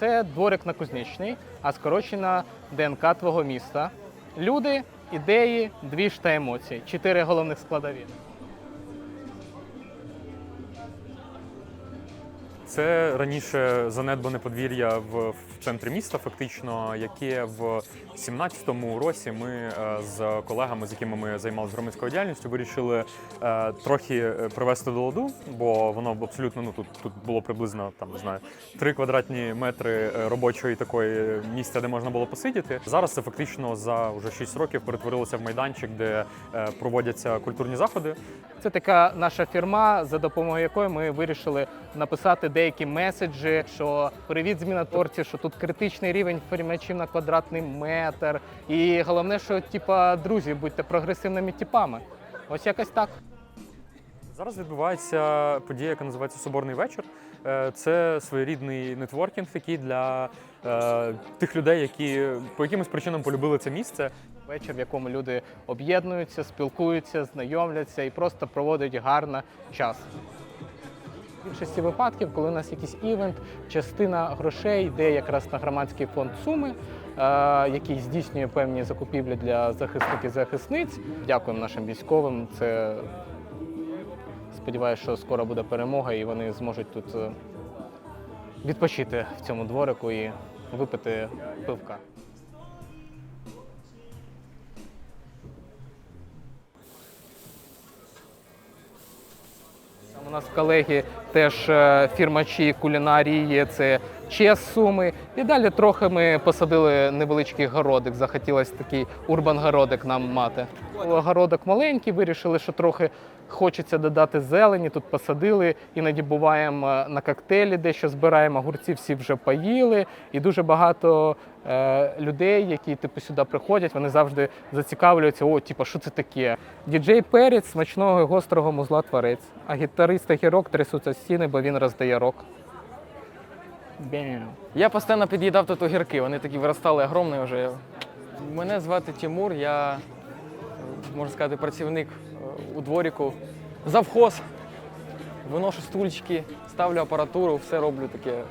Це дворик на Кузнічний, а скорочена ДНК твого міста. Люди, ідеї, двіж та емоції. Чотири головних складові. Це раніше занедбане подвір'я в, в центрі міста, фактично, яке в 17-му році ми е, з колегами, з якими ми займалися громадською діяльністю, вирішили е, трохи е, привести до ладу, бо воно абсолютно ну тут, тут було приблизно там не знаю 3 квадратні метри робочої такої місця, де можна було посидіти. Зараз це фактично за вже 6 років перетворилося в майданчик, де проводяться культурні заходи. Це така наша фірма, за допомогою якої ми вирішили написати деякі меседжі, що привіт зміна торці, що тут критичний рівень фермачів на квадратний метр. І головне, що типа друзі, будьте прогресивними типами. Ось якось так. Зараз відбувається подія, яка називається Соборний вечір. Е, Це своєрідний нетворкінг такий для е, тих людей, які по якимось причинам полюбили це місце. Вечір, в якому люди об'єднуються, спілкуються, знайомляться і просто проводять гарно час. Більшості випадків, коли у нас якийсь івент, частина грошей йде якраз на громадський фонд Суми, е, який здійснює певні закупівлі для захисників захисниць. Дякуємо нашим військовим. Це сподіваюся, що скоро буде перемога, і вони зможуть тут е, відпочити в цьому дворику і випити пивка. У нас колеги теж е, фірмачі кулінарії, це чес суми. І далі трохи ми посадили невеличкий городик. Захотілося такий урбан-городик нам мати. Городок маленький, вирішили, що трохи хочеться додати зелені. Тут посадили, іноді буваємо е, на коктейлі, дещо збираємо. Огурці всі вже поїли. І дуже багато е, людей, які типу сюди приходять, вони завжди зацікавлюються, о, типу, що це таке? Діджей перець, смачного і гострого музла творець. А гітарист гірок трясуться стіни, бо він роздає рок. Бям. Я постійно під'їдав тут огірки, вони такі виростали огромні вже. Мене звати Тимур, я, можна сказати, працівник е, у дворіку. Завхоз. Виношу стульчики, ставлю апаратуру, все роблю таке.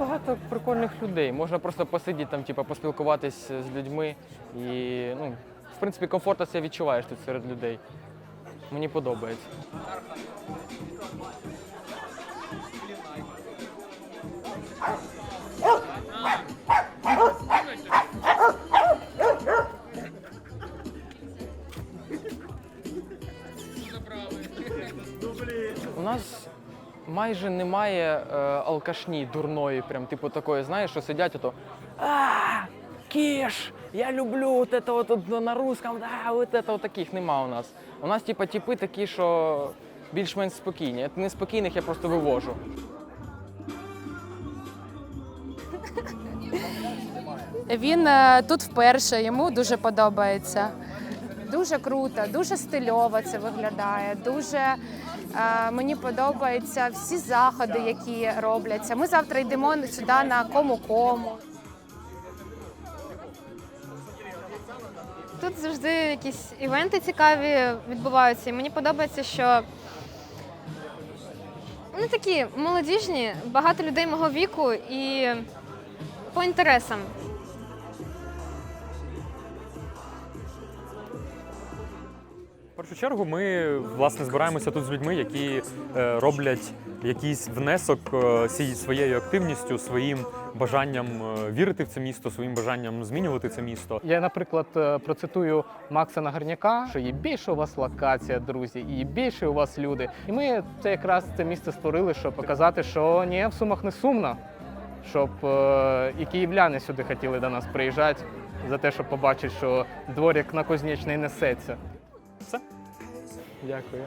Багато прикольних людей. Можна просто посидіти там, типу, поспілкуватись з людьми. І, ну, в принципі, комфортно себе відчуваєш тут серед людей. Мені подобається. Нас майже немає е, алкашні дурної, прям типу такої, знаєш, що сидять ото. А, кіш, я люблю от это вот, от на русском, да, от это вот таких нема у нас. У нас, типу, типи такі, що більш-менш спокійні. От Неспокійних я просто вивожу. Він е, тут вперше, йому дуже подобається. Дуже круто, дуже стильово це виглядає. Дуже мені подобаються всі заходи, які робляться. Ми завтра йдемо сюди на кому-кому. Тут завжди якісь івенти цікаві відбуваються. І мені подобається, що вони такі молодіжні, багато людей мого віку і по інтересам. Першу чергу ми власне збираємося тут з людьми, які е, роблять якийсь внесок е, своєю активністю, своїм бажанням е, вірити в це місто, своїм бажанням змінювати це місто. Я, наприклад, процитую Макса Нагарняка, що є більше у вас локація, друзі, і більше у вас люди. І ми це якраз це місце створили, щоб показати, що ні, в сумах не сумно, щоб е, і київляни сюди хотіли до нас приїжджати за те, щоб побачити, що дворик на Кузнечний несеться. Все. Дякую.